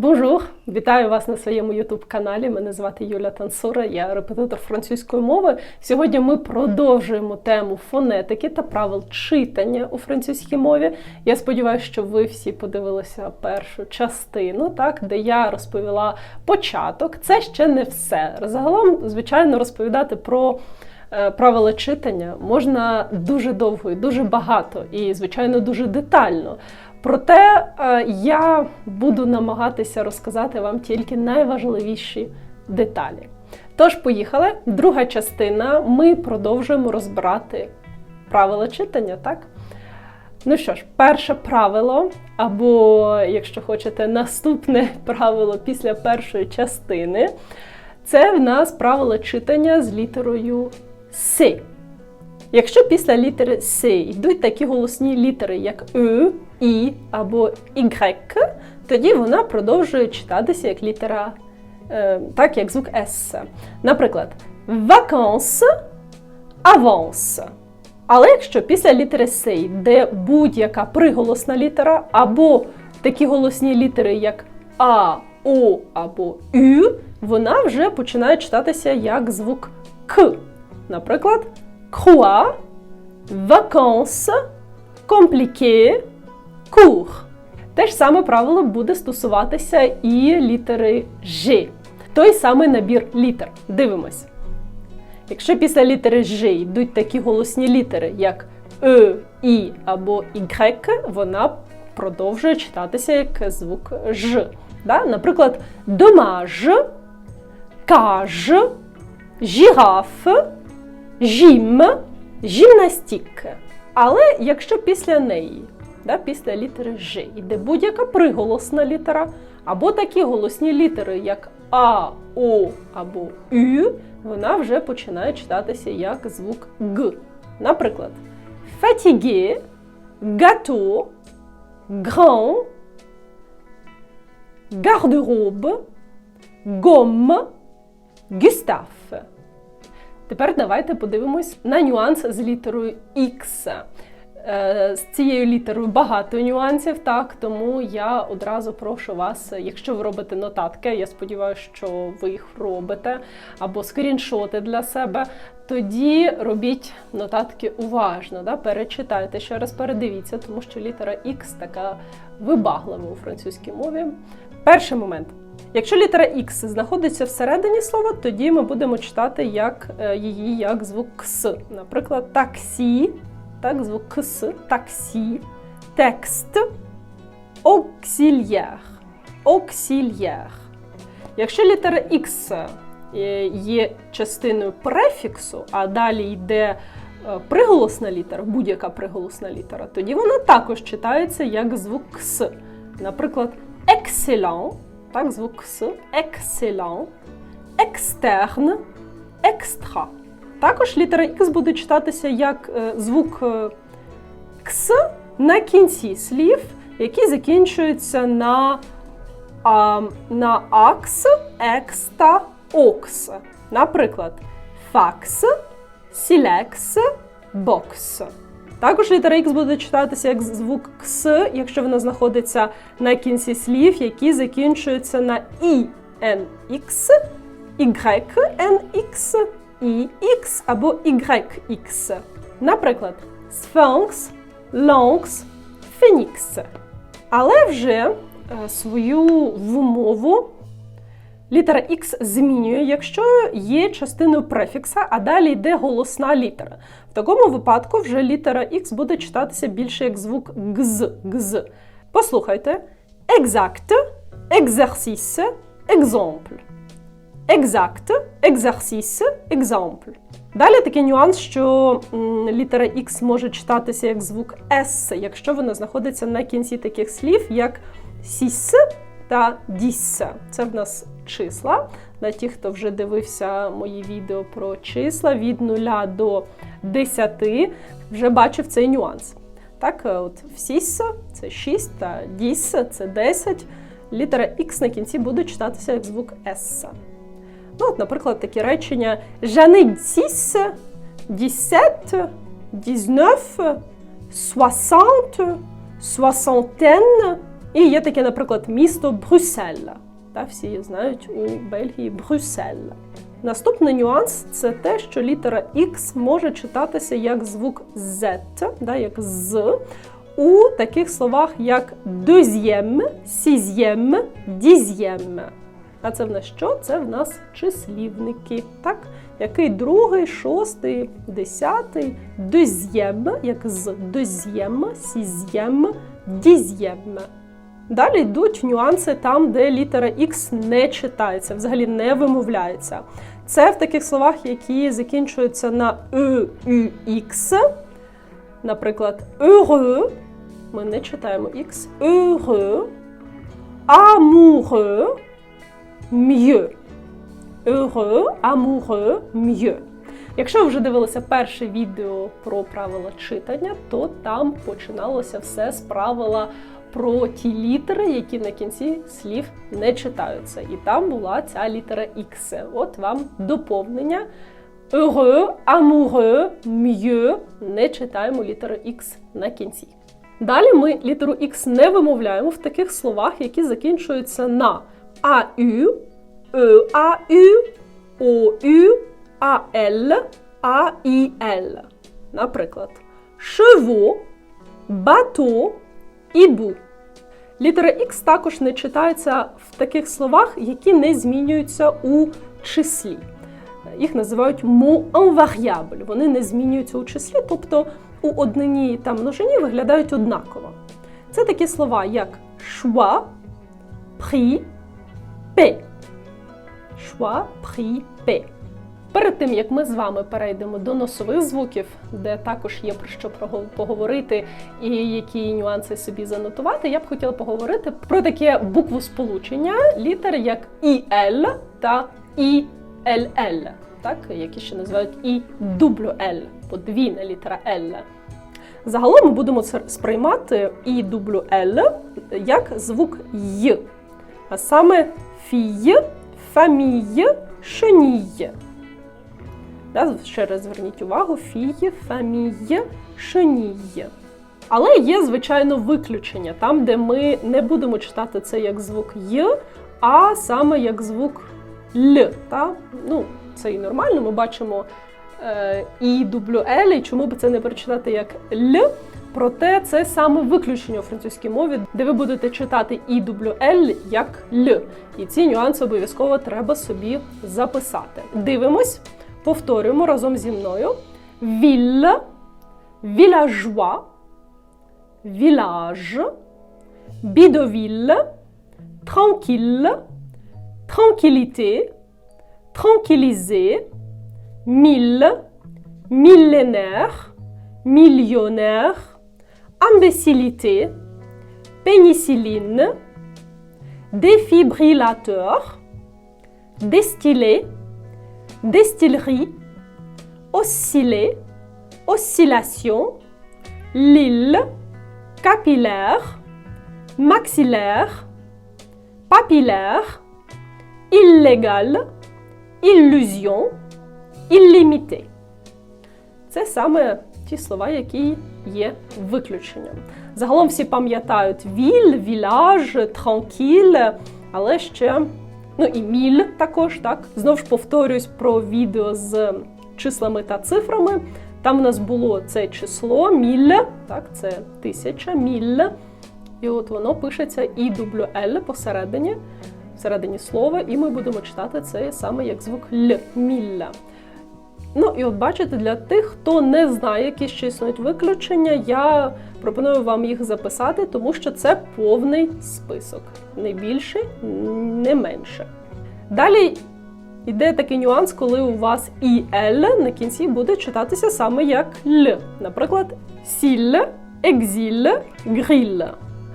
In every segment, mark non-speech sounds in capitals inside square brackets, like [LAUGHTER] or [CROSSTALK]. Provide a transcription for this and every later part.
Бонжур! Вітаю вас на своєму ютуб-каналі. Мене звати Юля Тансура, я репетитор французької мови. Сьогодні ми продовжуємо тему фонетики та правил читання у французькій мові. Я сподіваюся, що ви всі подивилися першу частину, так, де я розповіла початок. Це ще не все. Загалом, звичайно, розповідати про. е, Правила читання можна дуже довго і дуже багато, і, звичайно, дуже детально. Проте е, я буду намагатися розказати вам тільки найважливіші деталі. Тож, поїхали. Друга частина. Ми продовжуємо розбирати правила читання, так? Ну що ж, перше правило, або, якщо хочете, наступне [LAUGHS] правило після першої частини це в нас правило читання з літерою С. Якщо після літери С йдуть такі голосні літери, як Е, І або Y, тоді вона продовжує читатися як літера, е, так як звук С. Наприклад, vacances, avance. Але якщо після літери С йде будь-яка приголосна літера, або такі голосні літери, як А, О або Ю, вона вже починає читатися як звук К. Наприклад, croix, vacances, compliqué, cours. Те ж саме правило буде стосуватися і літери Ж. Той самий набір літер. Дивимось. Якщо після літери Ж йдуть такі голосні літери, як Е, І або Y, вона продовжує читатися як звук Ж. Да? Наприклад, dommage, cage, girafe, жім, жімнастік. Але якщо після неї, да, після літери Ж, йде будь-яка приголосна літера, або такі голосні літери, як А, О або Ю, вона вже починає читатися як звук Г. Наприклад, fatigué, gâteau, grand, garde-robe, gomme, Тепер давайте подивимось на нюанс з літерою X. Е, З цією літерою багато нюансів, так тому я одразу прошу вас, якщо ви робите нотатки, я сподіваюся, що ви їх робите, або скріншоти для себе, тоді робіть нотатки уважно, да? перечитайте ще раз, передивіться, тому що літера X така вибаглива у французькій мові. Перший момент. Якщо літера X знаходиться всередині слова, тоді ми будемо читати як, е, її як звук Кс. Наприклад, таксі, так, звук Кс, таксі, текст, оксільєр, оксільєр. Якщо літера X е, є частиною префіксу, а далі йде е, приголосна літера, будь-яка приголосна літера, тоді вона також читається як звук Кс. Наприклад, excellent, так, звук Кс, excellent, externe, екстра. Також літера Х буде читатися як е, звук е, Кс на кінці слів, які закінчуються на, на акс, екс та окс. Наприклад, факс, сілекс, бокс. Також літера Х буде читатися як звук Кс, якщо вона знаходиться на кінці слів, які закінчуються на і, н, х, y, x, і, x або YX. Наприклад, Sphinx, Lynx, Phoenix. Але вже свою вимову літера X змінює, якщо є частиною префікса, а далі йде голосна літера. В такому випадку вже літера X буде читатися більше як звук гз. гз. Послухайте: exact, exercice, exemple. Exact, exercice, exemple. Далі такий нюанс, що літера X може читатися як звук S, якщо вона знаходиться на кінці таких слів, як сіс та діс. Це в нас числа. На ті, хто вже дивився мої відео про числа від 0 до 10, вже бачив цей нюанс. Так, е, от в сіс це 6 та діс це 10. Літера X на кінці буде читатися як звук S. Ну, от, наприклад, такі речення J'en 6, 17, 19, 60, soixantaine, І є таке, наприклад, місто Брюсселя. Та всі знають у Бельгії Брюссель. Наступний нюанс це те, що літера X може читатися як звук Z, да, як з, у таких словах, як deuxième, sixième, dixième. А це в нас що? Це в нас числівники. Так? Який другий, шостий, десятий, deuxième, як з deuxième, sixième, dixième. Далі йдуть нюанси там, де літера X не читається, взагалі не вимовляється. Це в таких словах, які закінчуються на «e», «u», «x». Наприклад, heureux, ми не читаємо X, heureux, amoureux, mieux. Heureux, amoureux, mieux. Якщо ви вже дивилися перше відео про правила читання, то там починалося все з правила про ті літери, які на кінці слів не читаються. І там була ця літера X. От вам доповнення. Heureux, amoureux, mieux. Не читаємо літеру X на кінці. Далі ми літеру X не вимовляємо в таких словах, які закінчуються на AU, EAU, OU, AL, AIL. Наприклад, chevaux, bateau, ібу. Літера X також не читається в таких словах, які не змінюються у числі. Їх називають mot invariable. Вони не змінюються у числі, тобто у однині та множині виглядають однаково. Це такі слова, як choix, prix, paix. Choix, prix, paix. Перед тим як ми з вами перейдемо до носових звуків, де також є про що поговорити і які нюанси собі занотувати, я б хотіла поговорити про таке буквосполучення літер як ІЛ та ІЛЛ, так які ще називають і Л, подвійна літера Л. Загалом ми будемо сприймати і Л як звук Й, а саме фій, фамій, шеній. Ще раз зверніть увагу: фіє, фаміє, шеніє. Але є, звичайно, виключення там, де ми не будемо читати це як звук Й, а саме як звук Л. Та? Ну, Це і нормально, ми бачимо е, і дублю Л, і чому б це не прочитати як Л. Проте це саме виключення у французькій мові, де ви будете читати і Л як Л. І ці нюанси обов'язково треба собі записати. Дивимось. Повторюємо разом зі мною. Ville, villageois, village, bidoville, tranquille, tranquillité, tranquilliser, mille, millénaire, millionnaire, imbécilité, pénicilline, défibrillateur, destillé, destillerie, osciller, oscillation, l'île, capillaire, maxillaire, papillaire, illégal, illusion, illimité. Це саме ті слова, які є виключенням. Загалом всі пам'ятають віль, віляж, транкіль, але ще Ну і міль також, так. Знову ж повторюсь про відео з числами та цифрами. Там у нас було це число міль, так, це тисяча, міль. І от воно пишеться і дублю Л посередині, всередині слова, і ми будемо читати це саме як звук Л, мілля. Ну і от бачите, для тих, хто не знає, які ще існують виключення, я пропоную вам їх записати, тому що це повний список. Не більше, не менше. Далі йде такий нюанс, коли у вас і «л» на кінці буде читатися саме як Л. Наприклад, сіль, екзіль, гріль.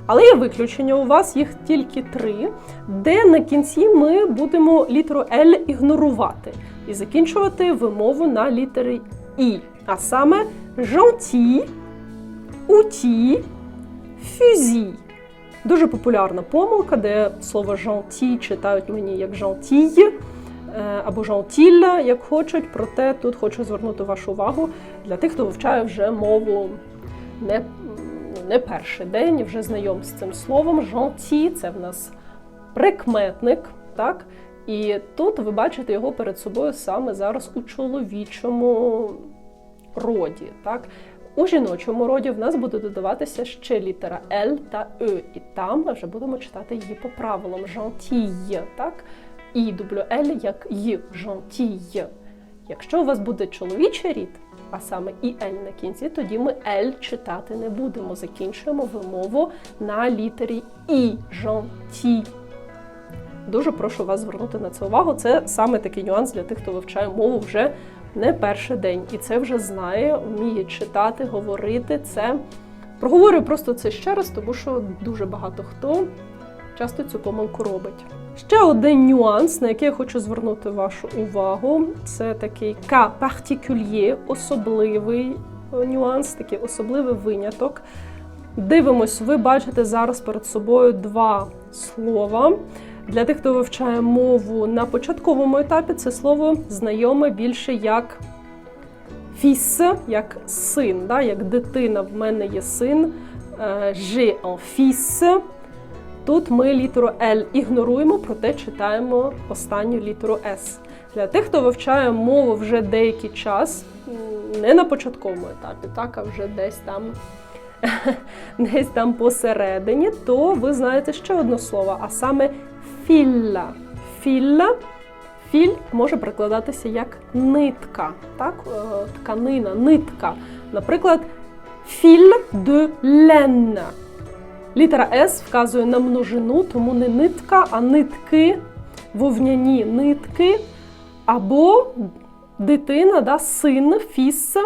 Але є виключення, у вас їх тільки три, де на кінці ми будемо літеру Л ігнорувати і закінчувати вимову на літери І. А саме gentil, outil, fusil. Дуже популярна помилка, де слово gentil читають мені як gentille, або жантілля, як хочуть. Проте тут хочу звернути вашу увагу для тих, хто вивчає вже мову не не перший день, вже знайом з цим словом. Gentil – це в нас прикметник, так? І тут ви бачите його перед собою саме зараз у чоловічому роді. Так? У жіночому роді в нас буде додаватися ще літера L та Е, і там ми вже будемо читати її по правилам gentille, так? І WL як «й» gentille. Якщо у вас буде чоловічий рід, а саме і L на кінці, тоді ми L читати не будемо. Закінчуємо вимову на літері І gentil. Дуже прошу вас звернути на це увагу. Це саме такий нюанс для тих, хто вивчає мову вже не перший день. І це вже знає, вміє читати, говорити це. Проговорю просто це ще раз, тому що дуже багато хто часто цю помилку робить. Ще один нюанс, на який я хочу звернути вашу увагу, це такий cas particulier, особливий е, нюанс, такий особливий виняток. Дивимось, ви бачите зараз перед собою два слова. Для тих, хто вивчає мову на початковому етапі, це слово знайоме більше як фіс, як син, да? як дитина. В мене є син. J'ai un fils. Тут ми літеру L ігноруємо, проте читаємо останню літеру S. Для тих, хто вивчає мову вже деякий час, не на початковому етапі, так, а вже десь там [LAUGHS] десь там посередині, то ви знаєте ще одне слово, а саме філля. Філля. Філь може прикладатися як нитка, так? е, тканина, нитка. Наприклад, філь de laine. Літера С вказує на множину, тому не нитка, а нитки, вовняні нитки, або дитина, да, син, фіс.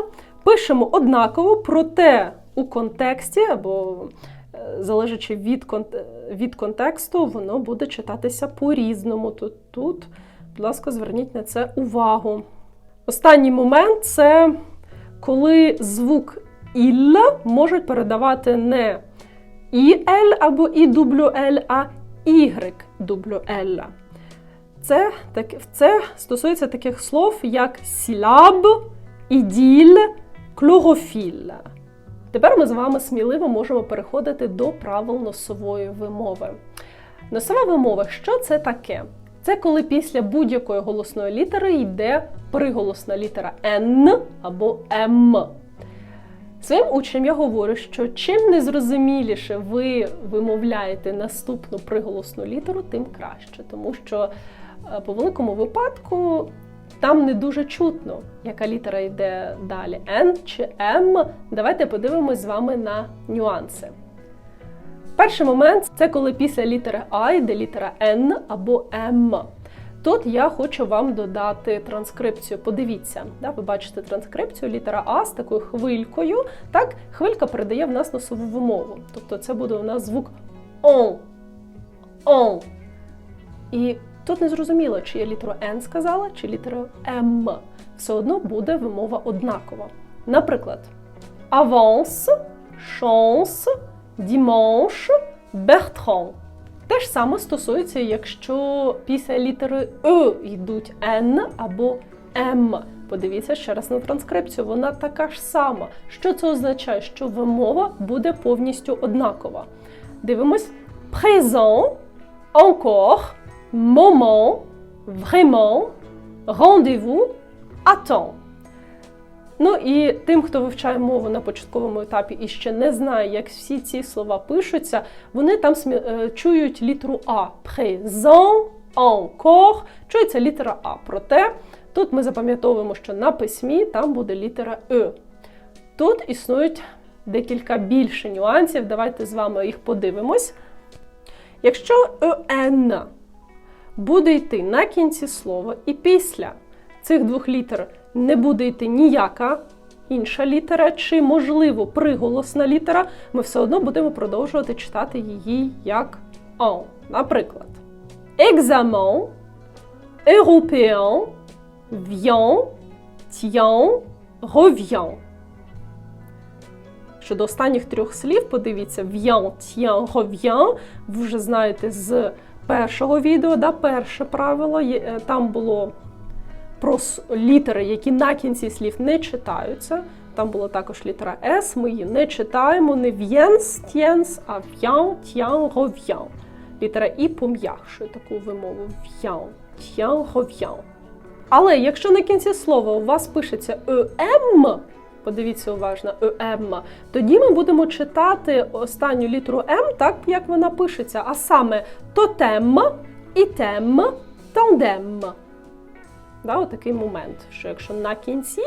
Пишемо однаково, проте у контексті, або залежачи від, від контексту, воно буде читатися по-різному. Тут, тут, будь ласка, зверніть на це увагу. Останній момент це коли звук «іль» можуть передавати не «іл» або «іWL», а «YWL». Це, так, це стосується таких слов, як сілаб, іділь, клорофіль. Тепер ми з вами сміливо можемо переходити до правил носової вимови. Носова вимова, що це таке? Це коли після будь-якої голосної літери йде приголосна літера Н або М. Своїм учням я говорю, що чим незрозуміліше ви вимовляєте наступну приголосну літеру, тим краще. Тому що е, по великому випадку там не дуже чутно, яка літера йде далі: Н чи М. Давайте подивимось з вами на нюанси. Перший момент це коли після літери А йде літера Н або М. Тут я хочу вам додати транскрипцію. Подивіться, да, ви бачите транскрипцію, літера А з такою хвилькою. Так, хвилька передає в нас носову вимову. Тобто це буде у нас звук он. Он. І тут не зрозуміло, чи я літеру Н сказала, чи літеру М. Все одно буде вимова однакова. Наприклад, avance, chance, dimanche, Bertrand. Те ж саме стосується, якщо після літери Е йдуть Н або М. Подивіться ще раз на транскрипцію, вона така ж сама. Що це означає? Що вимова буде повністю однакова. Дивимось: présent, encore, moment, vraiment, rendez-vous, attends. Ну і тим, хто вивчає мову на початковому етапі і ще не знає, як всі ці слова пишуться, вони там смі- е, чують літеру А. Présent, encore, чується літера А. Проте тут ми запам'ятовуємо, що на письмі там буде літера Е. Тут існують декілька більше нюансів. Давайте з вами їх подивимось. Якщо ЕН буде йти на кінці слова, і після цих двох літер не буде йти ніяка інша літера, чи, можливо, приголосна літера, ми все одно будемо продовжувати читати її як «en». Наприклад, екзамен, européen, vient, tient, revient. Щодо останніх трьох слів, подивіться, vient, tient, revient. Ви вже знаєте з першого відео, да, перше правило. е, Там було про літери, які на кінці слів не читаються. Там була також літера С, ми її не читаємо, не в'єнс, т'єнс, а в'ян, т'ян, ров'ян. Літера І пом'якшує таку вимову в'ян, т'ян, ров'ян. Але якщо на кінці слова у вас пишеться ем, подивіться уважно, ем, тоді ми будемо читати останню літеру М так, як вона пишеться, а саме тотем, ітем, тандем. Да, отакий момент, що якщо на кінці,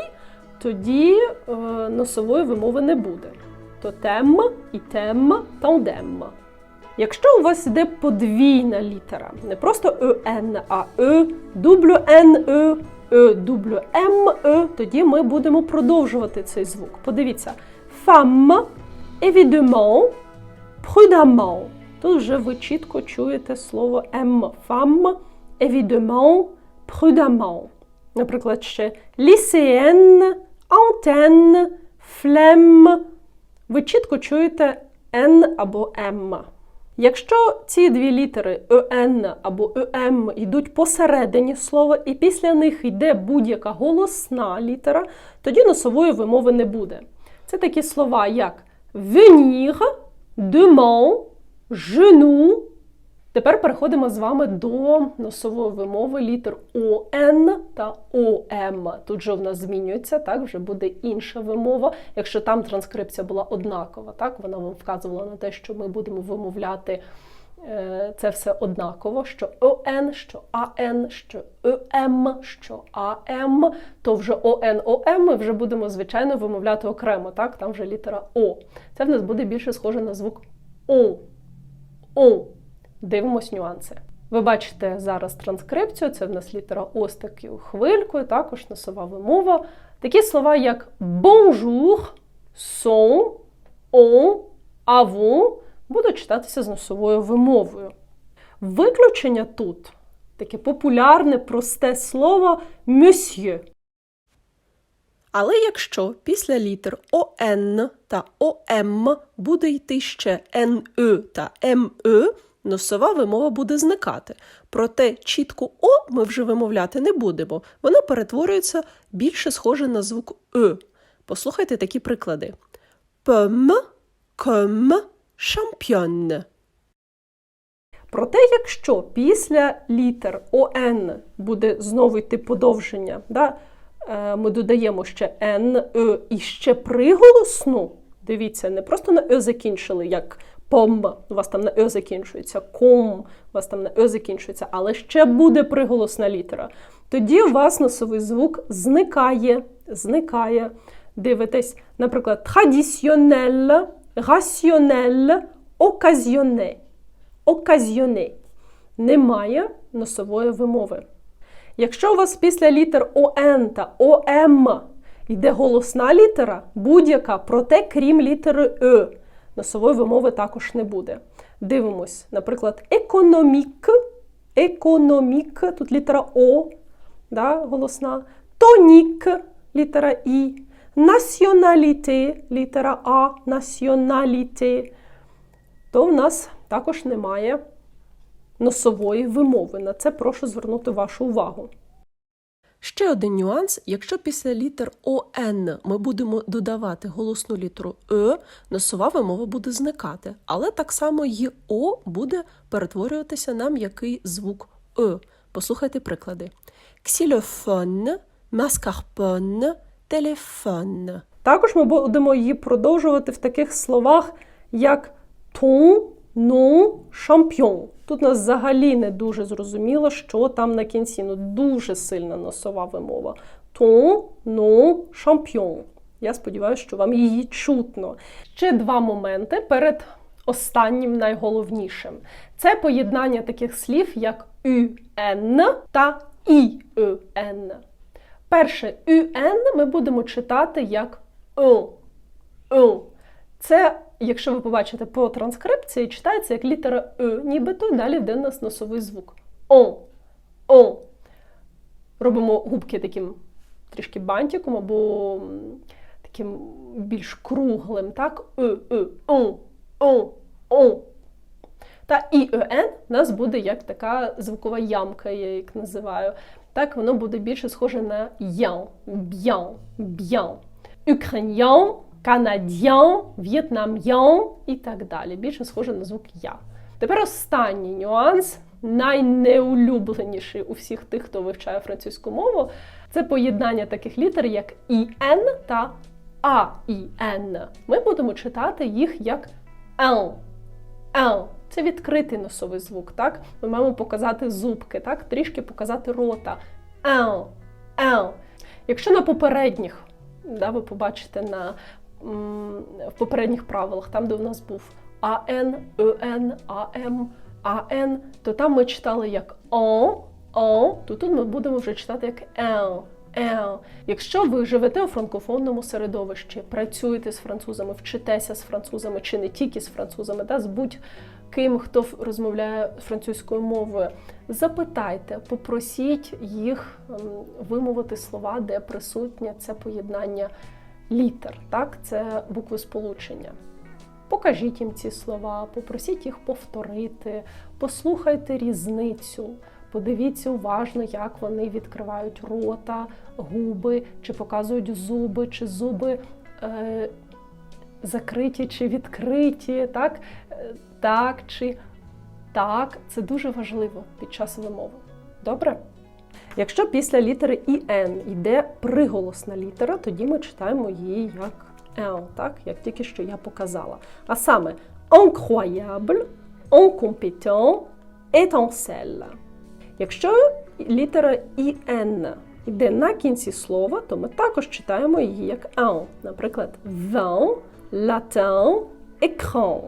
тоді е, носової вимови не буде. Тотем, ітем, тандем. Якщо у вас йде подвійна літера, не просто ЕН, а Е, дублю Н, Е, Е, дублю М, Е, тоді ми будемо продовжувати цей звук. Подивіться, femme, évidemment, prudemment. Тут вже ви чітко чуєте слово М. Femme, évidemment, prudemment. Наприклад, ще lycéenne, antenne, flemme. Ви чітко чуєте Н або М. Якщо ці дві літери ЕН або ЕМ йдуть посередині слова, і після них йде будь-яка голосна літера, тоді носової вимови не буде. Це такі слова, як venir, demain, genou. Тепер переходимо з вами до носової вимови літер ОН та ОМ. Тут же в нас змінюється, так, вже буде інша вимова. Якщо там транскрипція була однакова, так, вона вам вказувала на те, що ми будемо вимовляти е, це все однаково, що ОН, що АН, що ЕМ, що АМ, то вже ОН, ОМ ми вже будемо, звичайно, вимовляти окремо, так, там вже літера О. Це в нас буде більше схоже на звук О. О. Дивимось нюанси. Ви бачите зараз транскрипцію, це в нас літера О з такою хвилькою, також носова вимова. Такі слова, як bonjour, son, on, avant будуть читатися з носовою вимовою. Виключення тут таке популярне, просте слово monsieur. Але якщо після літер ОН та ОМ буде йти ще НЕ та МЕ, носова вимова буде зникати. Проте чітко О ми вже вимовляти не будемо. Воно перетворюється більше схоже на звук Е. Послухайте такі приклади: пом, ком, шампіон. Проте, якщо після літер ОН буде знову йти подовження, да, е, ми додаємо ще Н, Е і ще приголосну, дивіться, не просто на Е закінчили, як пом, у вас там на Е закінчується, ком, у вас там на Е закінчується, але ще буде приголосна літера. Тоді у вас носовий звук зникає, зникає. Дивитесь, наприклад, traditionnel, rationnel, occasionné. Occasionné. Немає носової вимови. Якщо у вас після літер ОН та ОМ йде голосна літера, будь-яка, проте крім літери Е, носової вимови також не буде. Дивимось, наприклад, економік, економік, тут літера О, да, голосна, тонік, літера І, націоналіте, літера А, націоналіте, то в нас також немає носової вимови. На це прошу звернути вашу увагу. Ще один нюанс: якщо після літер ОН ми будемо додавати голосну літеру Е, носова вимова буде зникати. Але так само і О буде перетворюватися на м'який звук Е. Послухайте приклади: ксілофон, маскарпон, телефон. Також ми будемо її продовжувати в таких словах, як ton, non, champion. Тут нас взагалі не дуже зрозуміло, що там на кінці. Ну, дуже сильна носова вимова. Ton, non, champion. Я сподіваюся, що вам її чутно. Ще два моменти перед останнім найголовнішим. Це поєднання таких слів, як UN та IEN. Перше UN ми будемо читати як. «н». Це, якщо ви побачите по транскрипції, читається як літера Е, нібито далі йде нас носовий звук. О. О. Робимо губки таким трішки бантиком або таким більш круглим, так? Е, е, о, о, о. Та і «ен» у нас буде як така звукова ямка, я їх називаю. Так, воно буде більше схоже на ян, б'ян, б'ян. Україн'ян, канад'ян, в'єтнам'ян і так далі. Більше схоже на звук я. Тепер останній нюанс, найнеулюбленіший у всіх тих, хто вивчає французьку мову, це поєднання таких літер, як «ін» та «аін». Ми будемо читати їх як «ен». «ен». Це відкритий носовий звук, так? Ми маємо показати зубки, так? Трішки показати рота. «Ен», «ен». Якщо на попередніх, да, ви побачите на, в попередніх правилах, там, де у нас був АН, ЕН, АМ, АН, то там ми читали як ОН, ОН, то тут ми будемо вже читати як. Ел. Якщо ви живете у франкофонному середовищі, працюєте з французами, вчитеся з французами чи не тільки з французами, та з будь-ким, хто розмовляє французькою мовою, запитайте, попросіть їх вимовити слова, де присутнє це поєднання літер, так, це букви сполучення. Покажіть їм ці слова, попросіть їх повторити, послухайте різницю, подивіться уважно, як вони відкривають рота, губи, чи показують зуби, чи зуби е, закриті чи відкриті, так? Е, так чи так. Це дуже важливо під час вимови. Добре? Якщо після літери «ін» йде приголосна літера, тоді ми читаємо її як «ел», так? як тільки що я показала. А саме incroyable, incompétent, étincelle. Якщо літера «ін» йде на кінці слова, то ми також читаємо її як «ен». Наприклад, vin, latin, écran.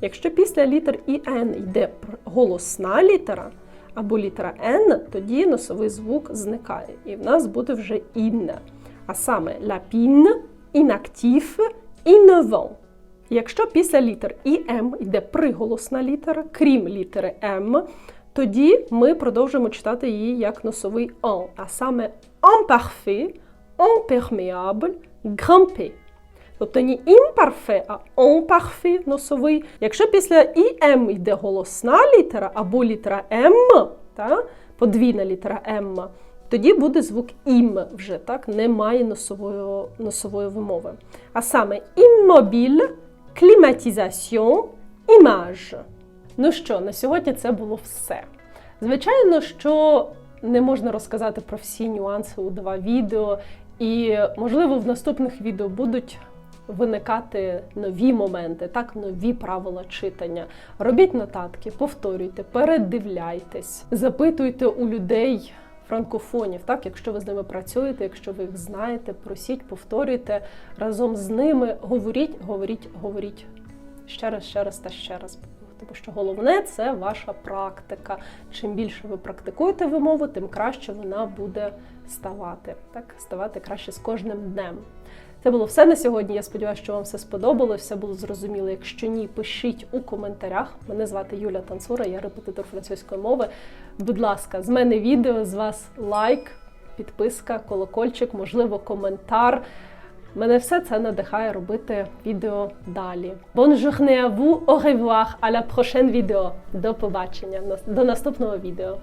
Якщо після літер «ін» йде голосна літера або літера «н», тоді носовий звук зникає, і в нас буде вже «інне». А саме «lapine», «inactif», «innovant». Якщо після літер і М йде приголосна літера, крім літери М, тоді ми продовжуємо читати її як носовий «en», а саме «imparfait», «imperméable», «grimper». Тобто не імпарфе, а онпарфе носовий. Якщо після ІМ йде голосна літера або літера М, та, подвійна літера М, тоді буде звук ім вже так, немає носової, носової вимови. А саме іммобіль, кліматизаціон, імаж. Ну що, на сьогодні це було все. Звичайно, що не можна розказати про всі нюанси у два відео, і, можливо, в наступних відео будуть виникати нові моменти, так, нові правила читання. Робіть нотатки, повторюйте, передивляйтесь, запитуйте у людей. Франкофонів, так, якщо ви з ними працюєте, якщо ви їх знаєте, просіть, повторюйте разом з ними, говоріть, говоріть, говоріть ще раз, ще раз та ще раз. Тому що головне це ваша практика. Чим більше ви практикуєте вимову, тим краще вона буде ставати. Так, ставати краще з кожним днем. Це було все на сьогодні. Я сподіваюся, що вам все сподобалось, все було зрозуміло. Якщо ні, пишіть у коментарях. Мене звати Юля Танцура, я репетитор французької мови. Будь ласка, з мене відео, з вас лайк, підписка, колокольчик, можливо, коментар. Мене все це надихає робити відео далі. Bonne journée à vous, au revoir, à. До побачення, до наступного відео.